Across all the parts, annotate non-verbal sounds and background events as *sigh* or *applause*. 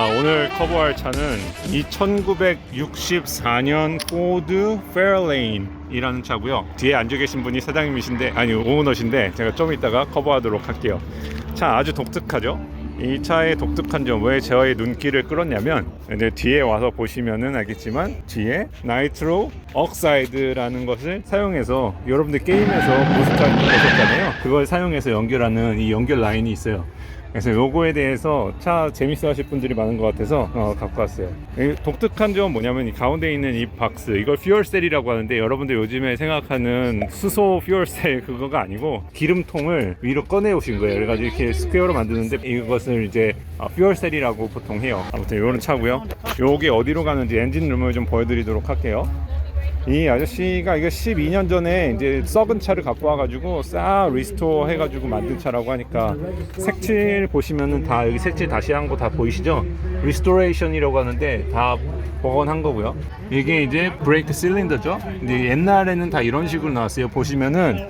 아, 오늘 커버할 차는 이 1964년 포드 페어레인이라는 차고요. 뒤에 앉아 계신 분이 사장님이신데 아니 오너신데 제가 좀 이따가 커버하도록 할게요. 차 아주 독특하죠. 이 차의 독특한 점 왜 저의 눈길을 끌었냐면 이제 뒤에 와서 보시면은 알겠지만 뒤에 나이트로 억사이드라는 것을 사용해서 여러분들 게임에서 보스타 보셨잖아요. 그걸 사용해서 연결하는 이 연결 라인이 있어요. 그래서 요거에 대해서 차 재밌어 하실 분들이 많은 것 같아서 어, 갖고 왔어요. 이 독특한 점은 뭐냐면 이 가운데 있는 이 박스 이걸 퓨얼셀이라고 하는데 여러분들 요즘에 생각하는 수소 퓨얼셀 *laughs* 그거가 아니고 기름통을 위로 꺼내 오신 거예요. 그래가지고 이렇게 스퀘어로 만드는데 이것을 이제 어, 퓨얼셀이라고 보통 해요. 아무튼 요런 차고요. 요게 어디로 가는지 엔진 룸을 좀 보여드리도록 할게요. 이 아저씨가 이거 12년 전에 이제 썩은 차를 갖고 와가지고 싹 리스토어 해가지고 만든 차라고 하니까 색칠 보시면은 다 여기 색칠 다시 한 거 다 보이시죠? 리스토레이션이라고 하는데 다 복원한 거고요. 이게 이제 브레이크 실린더죠. 근데 옛날에는 다 이런 식으로 나왔어요. 보시면은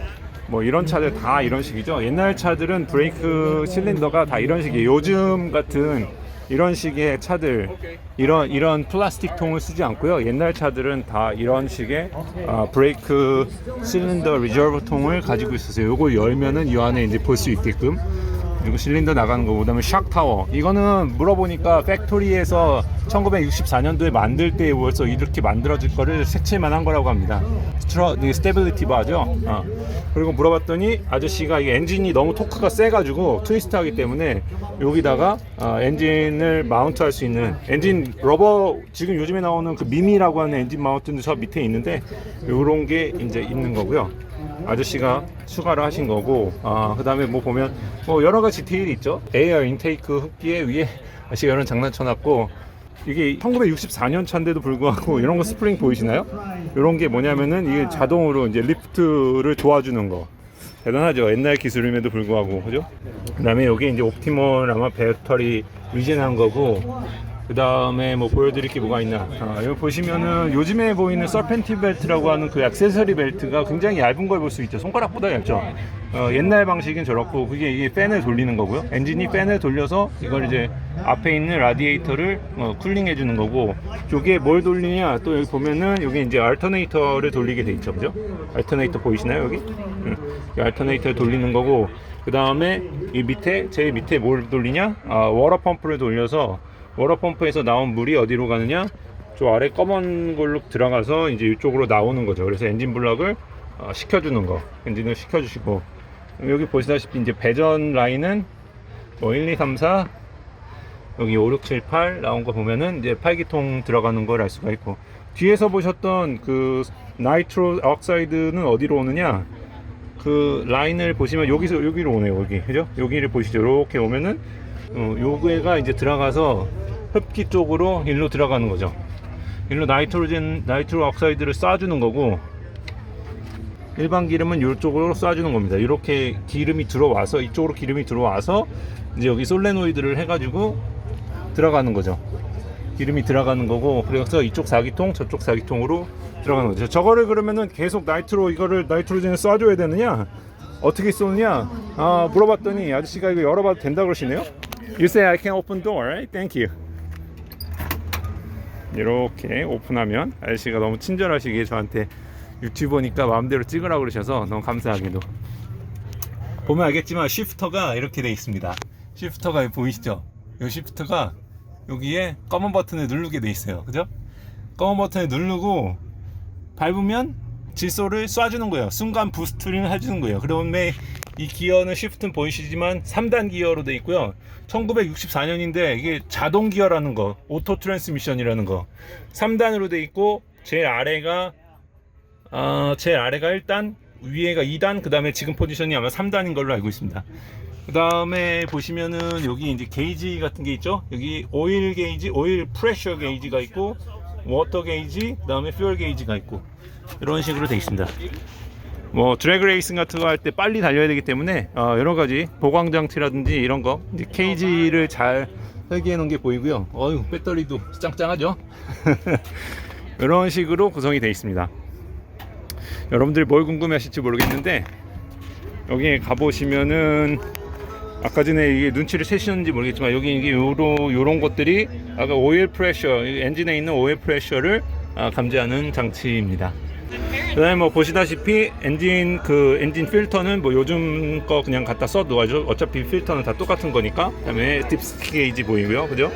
뭐 이런 차들 다 이런 식이죠. 옛날 차들은 브레이크 실린더가 다 이런 식이에요. 요즘 같은 이런 식의 차들 이런 이런 플라스틱 통을 쓰지 않고요. 옛날 차들은 다 이런 식의 아, 브레이크 실린더 리저브 통을 가지고 있었어요. 요거 열면은 이 안에 이제 볼 수 있게끔 그리고 실린더 나가는 거 그다음에 샥 타워 이거는 물어보니까 팩토리에서 1964년도에 만들 때 벌써 이렇게 만들어질 거를 색칠만 한 거라고 합니다. 스트러 이 스테빌리티 바죠. 어. 그리고 물어봤더니 아저씨가 이 엔진이 너무 토크가 세가지고 트위스트하기 때문에 여기다가 어, 엔진을 마운트할 수 있는 엔진 러버 지금 요즘에 나오는 그 미미라고 하는 엔진 마운트는 저 밑에 있는데 이런 게 이제 있는 거고요. 아저씨가 추가를 하신 거고 아 그 다음에 뭐 보면 뭐 여러 가지 디테일이 있죠 에어 인테이크 흡기에 위에 아저씨가 이런 장난 쳐놨고 이게 1964년 차인데도 불구하고 이런 거 스프링 보이시나요? 이런 게 뭐냐면은 이게 자동으로 이제 리프트를 도와주는 거 대단하죠 옛날 기술임에도 불구하고 그죠? 그 다음에 여기 이제 옵티멀 아마 배터리 리젠한 거고 그 다음에 뭐 보여드릴 게 뭐가 있나. 아, 여기 보시면은 요즘에 보이는 서펜티 벨트라고 하는 그 액세서리 벨트가 굉장히 얇은 걸 볼 수 있죠. 손가락보다 얇죠. 어, 옛날 방식은 저렇고 그게 이게 팬을 돌리는 거고요. 엔진이 팬을 돌려서 이걸 이제 앞에 있는 라디에이터를 어, 쿨링 해 주는 거고 이게 뭘 돌리냐. 또 여기 보면은 여기 이제 알터네이터를 돌리게 돼 있죠. 그죠? 알터네이터 보이시나요 여기? 응. 이 알터네이터를 돌리는 거고 그 다음에 이 밑에 제일 밑에 뭘 돌리냐? 아, 워터 펌프를 돌려서 워터 펌프에서 나온 물이 어디로 가느냐? 저 아래 검은 걸로 들어가서 이제 이쪽으로 나오는 거죠. 그래서 엔진 블럭을 어, 식혀주는 거, 엔진을 식혀주시고 여기 보시다시피 이제 배전 라인은 뭐 1, 2, 3, 4 여기 5, 6, 7, 8 나온 거 보면은 이제 팔기통 들어가는 걸 알 수가 있고 뒤에서 보셨던 그 나이트로 억사이드는 어디로 오느냐? 그 라인을 보시면 여기서 여기로 오네요. 여기 그죠? 여기를 보시죠. 이렇게 오면은 어, 요거가 이제 들어가서 흡기 쪽으로 일로 들어가는 거죠. 일로 나이트로젠 나이트로 억사이드를 쏴주는 거고 일반 기름은 이쪽으로 쏴주는 겁니다. 이렇게 기름이 들어와서 이쪽으로 기름이 들어와서 이제 여기 솔레노이드를 해가지고 들어가는 거죠. 기름이 들어가는 거고 그래서 이쪽 사기통 저쪽 사기통으로 들어가는 거죠. 저거를 그러면은 계속 나이트로 이거를 나이트로젠을 쏴줘야 되느냐? 어떻게 쏘느냐? 아 물어봤더니 아저씨가 이거 열어봐도 된다 그러시네요. You say I can open door, right? Thank you. 이렇게 오픈하면 아저씨가 너무 친절하시게 저한테 유튜버니까 마음대로 찍으라고 그러셔서 너무 감사하게도 보면 알겠지만 시프터가 이렇게 돼 있습니다. 시프터가 보이시죠? 이 시프터가 여기에 검은 버튼을 누르게 돼 있어요. 그죠? 검은 버튼을 누르고 밟으면 질소를 쏴주는 거예요. 순간 부스트링을 해주는 거예요. 그다음에 이 기어는 시프트는 보이시지만 3단 기어로 돼 있고요. 1964년인데 이게 자동 기어라는 거, 오토 트랜스미션이라는 거. 3단으로 돼 있고 제일 아래가 어, 제일 아래가 1단, 위에가 2단, 그다음에 지금 포지션이 아마 3단인 걸로 알고 있습니다. 그다음에 보시면은 여기 이제 게이지 같은 게 있죠. 여기 오일 게이지, 오일 프레셔 게이지가 있고 워터 게이지, 그다음에 퓨얼 게이지가 있고 이런 식으로 돼 있습니다. 뭐 드래그 레이싱 같은 거 할 때 빨리 달려야 되기 때문에 어, 여러 가지 보강 장치라든지 이런 거 이제 케이지를 잘 설계해 놓은 게 보이고요. 어유 배터리도 짱짱하죠. *laughs* 이런 식으로 구성이 되어 있습니다. 여러분들이 뭘 궁금해하실지 모르겠는데 여기 가보시면은 아까 전에 이게 눈치를 채시는지 모르겠지만 여기 이게 요런 요런 것들이 아까 오일 프레셔 이 엔진에 있는 오일 프레셔를 아, 감지하는 장치입니다. 그다음에 뭐 보시다시피 엔진 그 엔진 필터는 뭐 요즘 거 그냥 갖다 써 놓아줘. 어차피 필터는 다 똑같은 거니까. 그다음에 딥스키 게이지 보이고요, 그죠?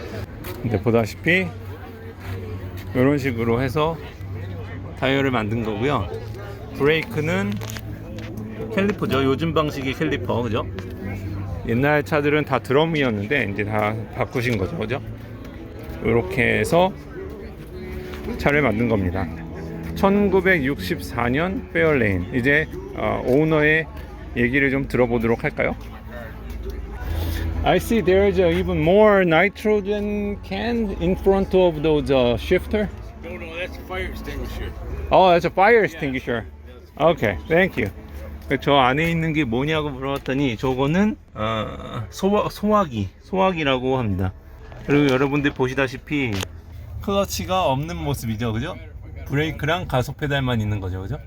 근데 보다시피 이런 식으로 해서 타이어를 만든 거고요. 브레이크는 캘리퍼죠. 요즘 방식의 캘리퍼, 그죠? 옛날 차들은 다 드럼이었는데 이제 다 바꾸신 거죠, 그죠? 이렇게 해서 차를 만든 겁니다. 1964년 페어레인 이제 어, 오너의 얘기를 좀 들어보도록 할까요? I see there's uh, even more nitrogen can in front of those uh, shifter. No, no, that's a fire extinguisher. Oh, that's a fire extinguisher. Okay, thank you. 저 안에 있는 게 뭐냐고 물어봤더니 저거는 어, 소화, 소화기, 소화기라고 합니다. 그리고 여러분들 보시다시피 클러치가 없는 모습이죠, 그죠? 브레이크랑 가속 페달만 있는 거죠, 그죠?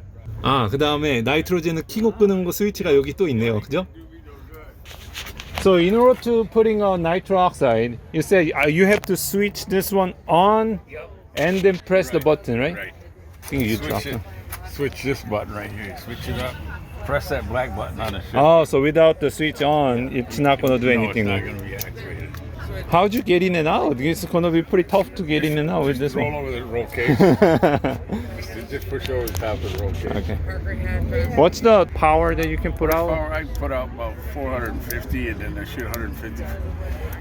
아, 그 다음에 나이트로젠을 키고 끄는 거 스위치가 여기 또 있네요, 그죠? So in order to putting on nitro oxide, you say uh, you have to switch this one on and then press the button, right? Right. I think you dropped Switch it. it. Switch this button right here. Switch it up. Press that black button on the shift. Oh, so without the switch on, it's not gonna do no, anything. it's not going to be activated. How'd you get in and out? It's gonna be pretty tough to get in and out with this Roll one. over the roll case. *laughs* just, just push over the top of the roll case. okay. What's the power that you can put out? Power, I put out about 450 and then I shoot 150.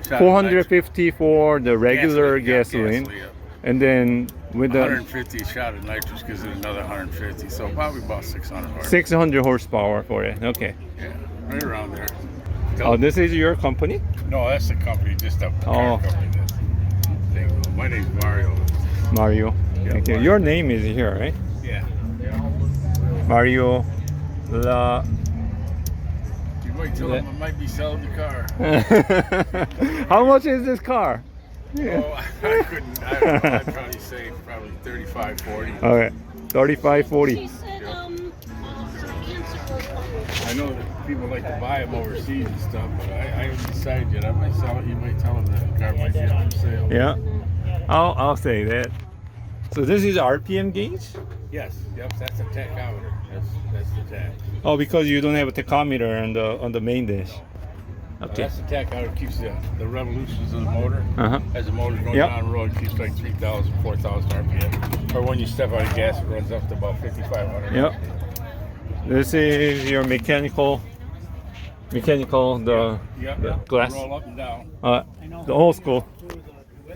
shot 450 for the nitro- regular yeah, gasoline, gasoline, and then with the 150 shot of nitrous gives it another 150. So probably about 600 horse. 600 horsepower for it. Okay. Yeah, right around there. Oh, this is your company? No, that's the company, just a Oh. car company. That's thing. My name's Mario. Mario. Yeah, Thank you. Mario. Your name is here, right? Yeah. Mario La. You might tell them I might be selling the car. *laughs* How much is this car? Oh, *laughs* I couldn't. I don't know. I'd probably say probably 35, 40. Okay. 35, 40. She said, um, uh, her answer was, I know that people like to buy them overseas and stuff, but I, I haven't decided yet. I might sell it. You might tell them that the car might be for sale. Yeah, I'll I'll say that. So this is RPM gauge. Yes. Yep. That's a tachometer. That's that's the tach. Oh, because you don't have a tachometer on the on the main dash. Okay. That's the tachometer. It keeps the, the revolutions of the motor. Uh huh. As the motor's going Yep. down the road, it keeps like 3,000, 4,000 RPM. Or when you step out of gas, it runs up to about 5,500. Yep. This is your mechanical, mechanical the Yep. the yep. glass. Roll up and down. Uh, the old school.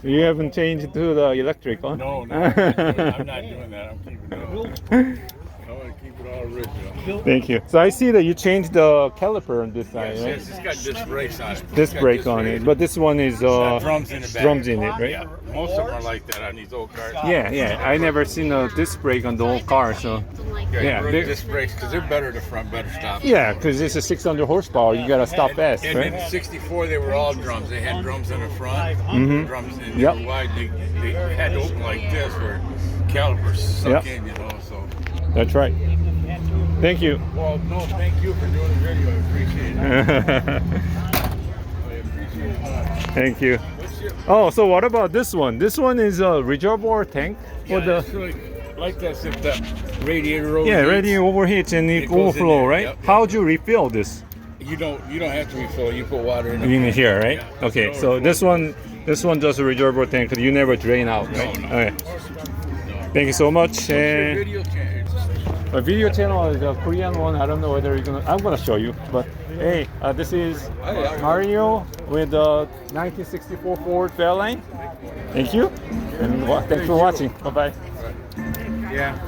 You haven't changed to the electric, huh? No, no, I'm not doing, I'm not doing that. I'm keeping it. *laughs* I want to keep it all original. Thank you. So I see that you changed the caliper on this side, Yes, right? yes, it's got disc brakes on it. Disc It's got brake on it, but this one is It's got uh, drums in the back. drums in it, right? Yeah, most of them are like that on these old cars. Yeah, yeah. I never seen a disc brake on the whole car, so Yeah, Yeah, yeah they're- disc brakes because they're better to front, better stop. yeah, because it's a 600 horsepower. You gotta stop fast, And right? in '64, they were all drums. They had drums in the front, Mhm. drums in the Yep. wide. They, they had to open like this, where calipers suck Yep. in, you know. So, That's right. Thank you. well, no, thank you for doing the video. I appreciate it. I appreciate it. you. What's your, Oh, so what about this one? This one is a reservoir tank for yeah, the it's like, like that's if the radiator yeah, overheats, ready overheats and it, It overflow, right? yep, yep. How'd you refill this? You don't you don't have to refill. You put water in. In here, right? Yeah, Okay, so this one, this one just a reservoir tank because you never drain out, No, right? no. Okay. Thank you so much. And my video channel is a Korean one. I don't know whether you're gonna. I'm gonna show you, but hey, uh, this is Mario with the 1964 Ford Fairlane. Thank you, and wa- thanks for watching. Bye bye. Yeah.